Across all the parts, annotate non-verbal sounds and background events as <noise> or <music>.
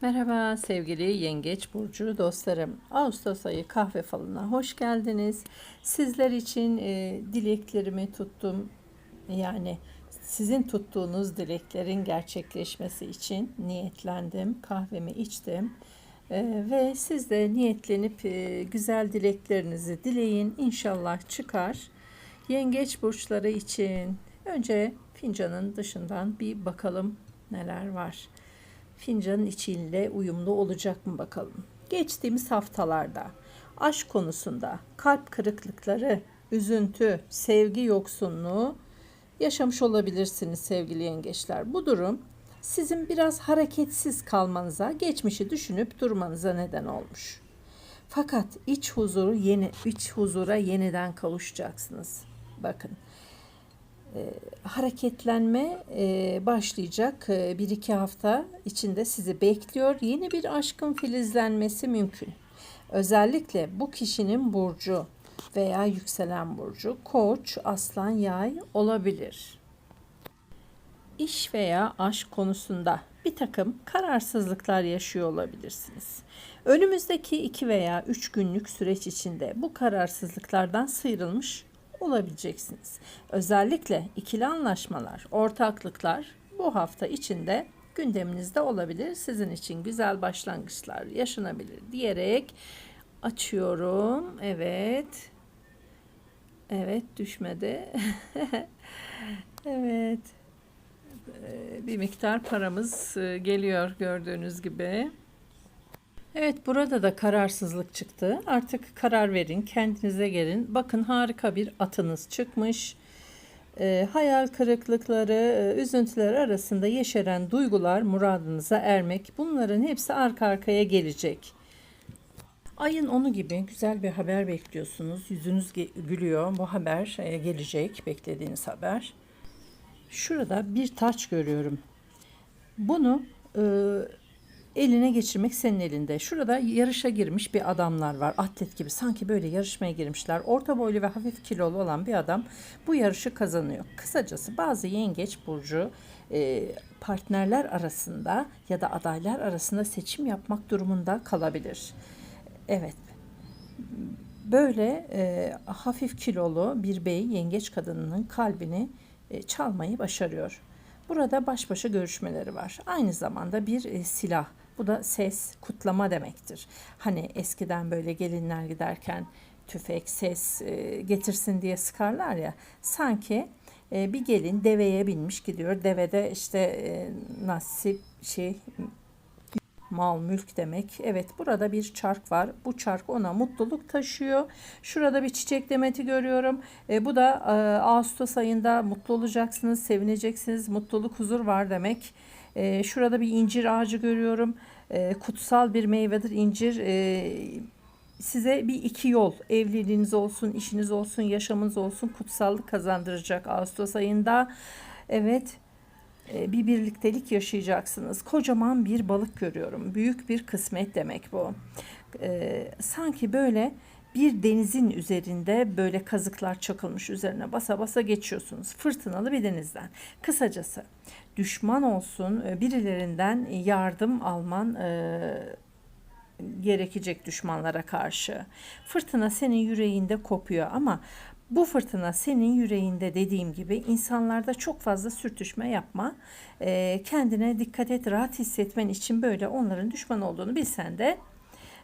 Merhaba sevgili Yengeç Burcu dostlarım. Ağustos ayı kahve falına hoş geldiniz. Sizler için e, dileklerimi tuttum. Yani sizin tuttuğunuz dileklerin gerçekleşmesi için niyetlendim. Kahvemi içtim. E, ve siz de niyetlenip e, güzel dileklerinizi dileyin. İnşallah çıkar. Yengeç burçları için önce fincanın dışından bir bakalım neler var fincanın içiyle uyumlu olacak mı bakalım. Geçtiğimiz haftalarda aşk konusunda kalp kırıklıkları, üzüntü, sevgi yoksunluğu yaşamış olabilirsiniz sevgili yengeçler. Bu durum sizin biraz hareketsiz kalmanıza, geçmişi düşünüp durmanıza neden olmuş. Fakat iç huzuru yeni iç huzura yeniden kavuşacaksınız. Bakın hareketlenme e, başlayacak. E, bir iki hafta içinde sizi bekliyor. Yeni bir aşkın filizlenmesi mümkün. Özellikle bu kişinin burcu veya yükselen burcu koç, aslan, yay olabilir. İş veya aşk konusunda bir takım kararsızlıklar yaşıyor olabilirsiniz. Önümüzdeki iki veya üç günlük süreç içinde bu kararsızlıklardan sıyrılmış olabileceksiniz. Özellikle ikili anlaşmalar, ortaklıklar bu hafta içinde gündeminizde olabilir. Sizin için güzel başlangıçlar yaşanabilir diyerek açıyorum. Evet. Evet düşmedi. <laughs> evet. Ee, bir miktar paramız e, geliyor gördüğünüz gibi. Evet burada da kararsızlık çıktı. Artık karar verin, kendinize gelin. Bakın harika bir atınız çıkmış. E, hayal kırıklıkları, e, üzüntüler arasında yeşeren duygular muradınıza ermek. Bunların hepsi arka arkaya gelecek. Ayın onu gibi güzel bir haber bekliyorsunuz. Yüzünüz gülüyor. Bu haber e, gelecek, beklediğiniz haber. Şurada bir taç görüyorum. Bunu e, eline geçirmek senin elinde. Şurada yarışa girmiş bir adamlar var. Atlet gibi sanki böyle yarışmaya girmişler. Orta boylu ve hafif kilolu olan bir adam bu yarışı kazanıyor. Kısacası bazı yengeç burcu e, partnerler arasında ya da adaylar arasında seçim yapmak durumunda kalabilir. Evet. Böyle e, hafif kilolu bir bey yengeç kadınının kalbini e, çalmayı başarıyor. Burada baş başa görüşmeleri var. Aynı zamanda bir e, silah bu da ses, kutlama demektir. Hani eskiden böyle gelinler giderken tüfek, ses e, getirsin diye sıkarlar ya. Sanki e, bir gelin deveye binmiş gidiyor. Devede işte e, nasip şey mal mülk demek. Evet burada bir çark var. Bu çark ona mutluluk taşıyor. Şurada bir çiçek demeti görüyorum. E, bu da e, Ağustos ayında mutlu olacaksınız, sevineceksiniz. Mutluluk, huzur var demek. E, şurada bir incir ağacı görüyorum. E, kutsal bir meyvedir incir. E, size bir iki yol evliliğiniz olsun, işiniz olsun, yaşamınız olsun kutsallık kazandıracak Ağustos ayında. Evet e, bir birliktelik yaşayacaksınız. Kocaman bir balık görüyorum. Büyük bir kısmet demek bu. E, sanki böyle bir denizin üzerinde böyle kazıklar çakılmış üzerine basa basa geçiyorsunuz. Fırtınalı bir denizden. Kısacası düşman olsun e, birilerinden yardım alman e, gerekecek düşmanlara karşı. Fırtına senin yüreğinde kopuyor ama bu fırtına senin yüreğinde dediğim gibi insanlarda çok fazla sürtüşme yapma. E, kendine dikkat et, rahat hissetmen için böyle onların düşman olduğunu bilsen de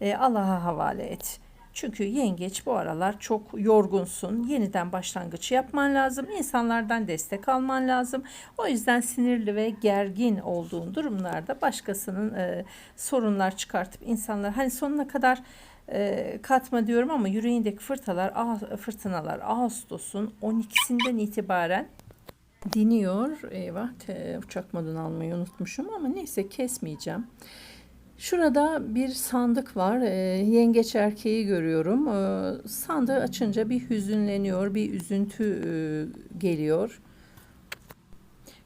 e, Allah'a havale et. Çünkü yengeç bu aralar çok yorgunsun. Yeniden başlangıç yapman lazım. İnsanlardan destek alman lazım. O yüzden sinirli ve gergin olduğun durumlarda başkasının e, sorunlar çıkartıp insanlar hani sonuna kadar e, katma diyorum ama yüreğindeki fırtınalar, fırtınalar Ağustos'un 12'sinden itibaren diniyor. Eyvah uçak modunu almayı unutmuşum ama neyse kesmeyeceğim. Şurada bir sandık var. E, yengeç erkeği görüyorum. E, sandığı açınca bir hüzünleniyor, bir üzüntü e, geliyor.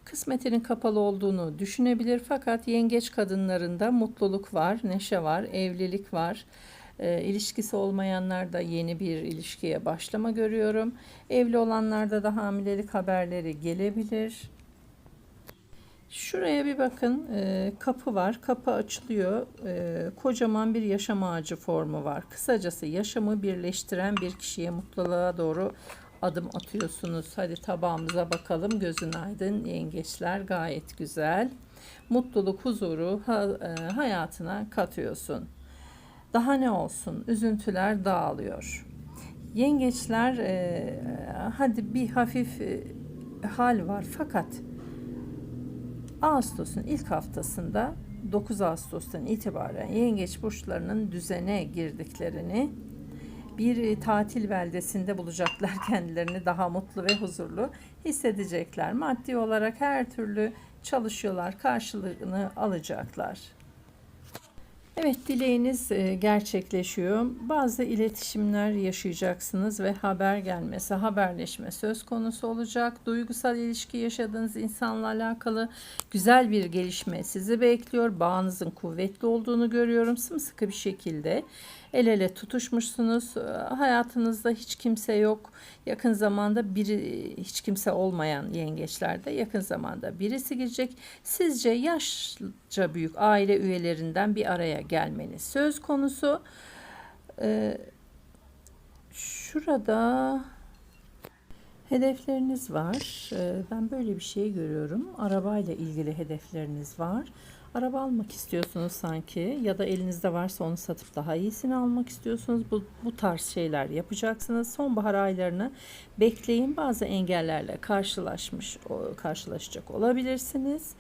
Kısmetinin kapalı olduğunu düşünebilir fakat yengeç kadınlarında mutluluk var, neşe var, evlilik var. E, ilişkisi olmayanlarda yeni bir ilişkiye başlama görüyorum. Evli olanlarda da hamilelik haberleri gelebilir. Şuraya bir bakın e, kapı var. Kapı açılıyor. E, kocaman bir yaşam ağacı formu var. Kısacası yaşamı birleştiren bir kişiye mutluluğa doğru adım atıyorsunuz. Hadi tabağımıza bakalım. Gözün aydın yengeçler gayet güzel. Mutluluk, huzuru ha, e, hayatına katıyorsun. Daha ne olsun? Üzüntüler dağılıyor. Yengeçler e, hadi bir hafif e, hal var fakat Ağustos'un ilk haftasında 9 Ağustos'tan itibaren yengeç burçlarının düzene girdiklerini bir tatil beldesinde bulacaklar <laughs> kendilerini daha mutlu ve huzurlu hissedecekler. Maddi olarak her türlü çalışıyorlar, karşılığını alacaklar. Evet dileğiniz e, gerçekleşiyor. Bazı iletişimler yaşayacaksınız ve haber gelmesi, haberleşme söz konusu olacak. Duygusal ilişki yaşadığınız insanla alakalı güzel bir gelişme sizi bekliyor. Bağınızın kuvvetli olduğunu görüyorum. Sımsıkı bir şekilde el ele tutuşmuşsunuz. Hayatınızda hiç kimse yok. Yakın zamanda biri hiç kimse olmayan yengeçlerde yakın zamanda birisi girecek. Sizce yaşça büyük aile üyelerinden bir araya gelmeniz söz konusu. Ee, şurada hedefleriniz var. Ee, ben böyle bir şey görüyorum. Arabayla ilgili hedefleriniz var. Araba almak istiyorsunuz sanki ya da elinizde varsa onu satıp daha iyisini almak istiyorsunuz. Bu, bu tarz şeyler yapacaksınız. Sonbahar aylarını bekleyin. Bazı engellerle karşılaşmış karşılaşacak olabilirsiniz.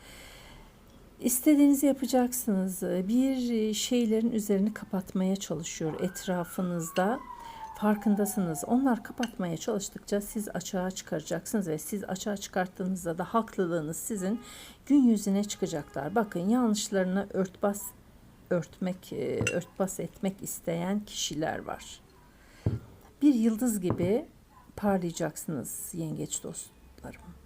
İstediğinizi yapacaksınız. Bir şeylerin üzerini kapatmaya çalışıyor etrafınızda farkındasınız. Onlar kapatmaya çalıştıkça siz açığa çıkaracaksınız ve siz açığa çıkarttığınızda da haklılığınız sizin gün yüzüne çıkacaklar. Bakın yanlışlarını örtbas örtmek, e, örtbas etmek isteyen kişiler var. Bir yıldız gibi parlayacaksınız yengeç dostlarım.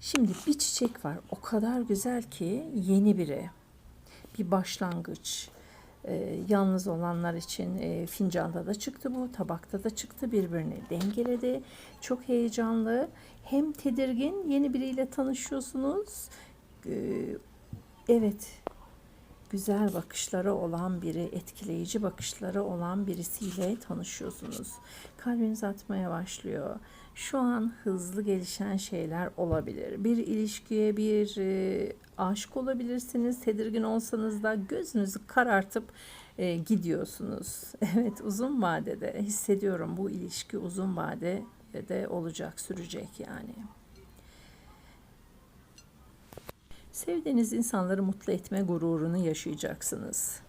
Şimdi bir çiçek var. O kadar güzel ki yeni biri. Bir başlangıç e, yalnız olanlar için e, fincanda da çıktı bu, tabakta da çıktı birbirini dengeledi. Çok heyecanlı, hem tedirgin, yeni biriyle tanışıyorsunuz. E, evet, güzel bakışları olan biri, etkileyici bakışları olan birisiyle tanışıyorsunuz. Kalbiniz atmaya başlıyor. Şu an hızlı gelişen şeyler olabilir. Bir ilişkiye bir e, aşık olabilirsiniz. Tedirgin olsanız da gözünüzü karartıp e, gidiyorsunuz. <laughs> Evet uzun vadede hissediyorum bu ilişki uzun vadede olacak, sürecek yani. Sevdiğiniz insanları mutlu etme gururunu yaşayacaksınız.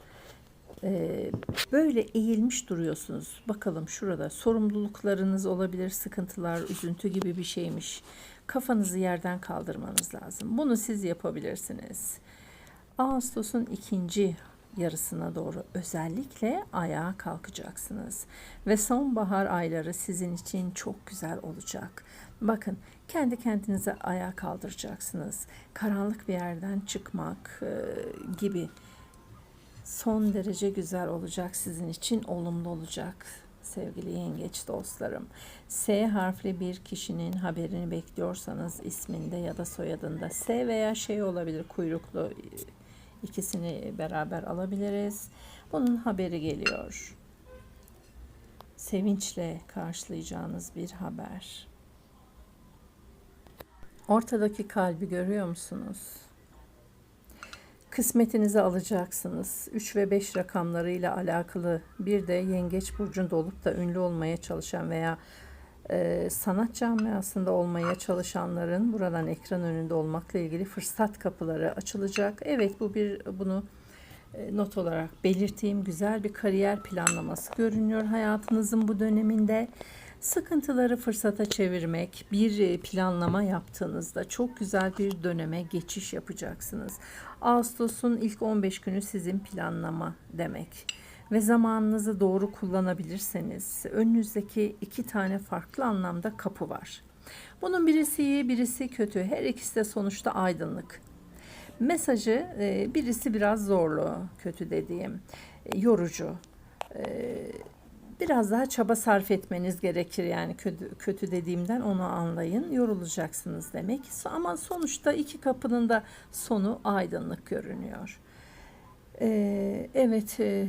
Ee, böyle eğilmiş duruyorsunuz. Bakalım şurada sorumluluklarınız olabilir, sıkıntılar, üzüntü gibi bir şeymiş. Kafanızı yerden kaldırmanız lazım. Bunu siz yapabilirsiniz. Ağustos'un ikinci yarısına doğru özellikle ayağa kalkacaksınız ve sonbahar ayları sizin için çok güzel olacak. Bakın kendi kendinize ayağa kaldıracaksınız. Karanlık bir yerden çıkmak e, gibi son derece güzel olacak sizin için olumlu olacak sevgili yengeç dostlarım. S harfli bir kişinin haberini bekliyorsanız isminde ya da soyadında S veya şey olabilir kuyruklu ikisini beraber alabiliriz. Bunun haberi geliyor. Sevinçle karşılayacağınız bir haber. Ortadaki kalbi görüyor musunuz? kısmetinizi alacaksınız. 3 ve 5 rakamlarıyla alakalı bir de yengeç burcunda olup da ünlü olmaya çalışan veya e, sanat camiasında olmaya çalışanların buradan ekran önünde olmakla ilgili fırsat kapıları açılacak. Evet bu bir bunu e, not olarak belirteyim. Güzel bir kariyer planlaması görünüyor hayatınızın bu döneminde. Sıkıntıları fırsata çevirmek, bir e, planlama yaptığınızda çok güzel bir döneme geçiş yapacaksınız. Ağustos'un ilk 15 günü sizin planlama demek. Ve zamanınızı doğru kullanabilirseniz önünüzdeki iki tane farklı anlamda kapı var. Bunun birisi iyi, birisi kötü. Her ikisi de sonuçta aydınlık. Mesajı e, birisi biraz zorlu, kötü dediğim, e, yorucu biraz daha çaba sarf etmeniz gerekir yani kötü, kötü dediğimden onu anlayın. Yorulacaksınız demek. Ama sonuçta iki kapının da sonu aydınlık görünüyor. Evet e,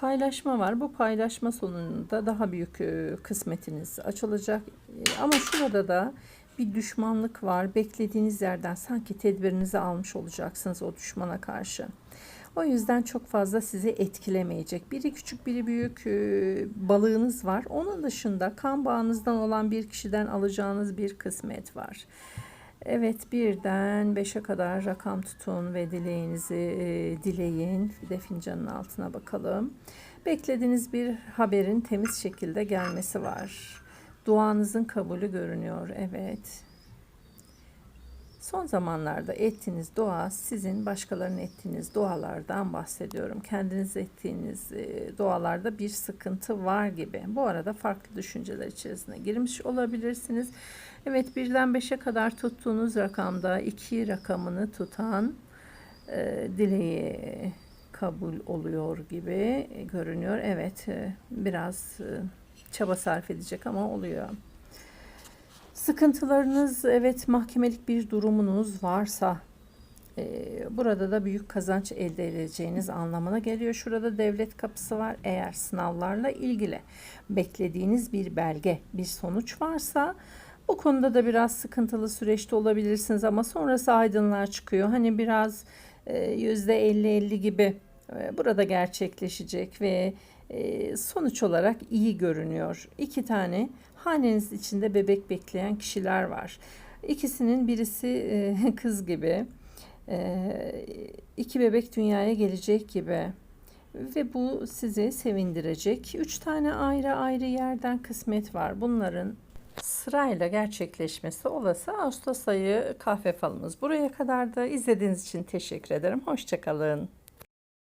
paylaşma var. Bu paylaşma sonunda daha büyük e, kısmetiniz açılacak. E, Ama şurada da bir düşmanlık var. Beklediğiniz yerden sanki tedbirinizi almış olacaksınız o düşmana karşı. O yüzden çok fazla sizi etkilemeyecek. Biri küçük biri büyük e, balığınız var. Onun dışında kan bağınızdan olan bir kişiden alacağınız bir kısmet var. Evet birden beşe kadar rakam tutun ve dileğinizi e, dileyin. Bir de fincanın altına bakalım. Beklediğiniz bir haberin temiz şekilde gelmesi var. Duanızın kabulü görünüyor. Evet. Son zamanlarda ettiğiniz dua sizin başkalarının ettiğiniz dualardan bahsediyorum. Kendiniz ettiğiniz e, dualarda bir sıkıntı var gibi. Bu arada farklı düşünceler içerisine girmiş olabilirsiniz. Evet birden beşe kadar tuttuğunuz rakamda iki rakamını tutan e, dileği kabul oluyor gibi görünüyor. Evet e, biraz e, çaba sarf edecek ama oluyor. Sıkıntılarınız evet mahkemelik bir durumunuz varsa e, burada da büyük kazanç elde edeceğiniz anlamına geliyor. Şurada devlet kapısı var. Eğer sınavlarla ilgili beklediğiniz bir belge, bir sonuç varsa bu konuda da biraz sıkıntılı süreçte olabilirsiniz ama sonrası aydınlığa çıkıyor. Hani biraz e, yüzde 50-50 gibi e, burada gerçekleşecek ve e, sonuç olarak iyi görünüyor. İki tane haneniz içinde bebek bekleyen kişiler var. İkisinin birisi e, <laughs> kız gibi, iki bebek dünyaya gelecek gibi ve bu sizi sevindirecek. Üç tane ayrı ayrı yerden kısmet var. Bunların sırayla gerçekleşmesi olası Ağustos ayı kahve falımız. Buraya kadar da izlediğiniz için teşekkür ederim. Hoşçakalın.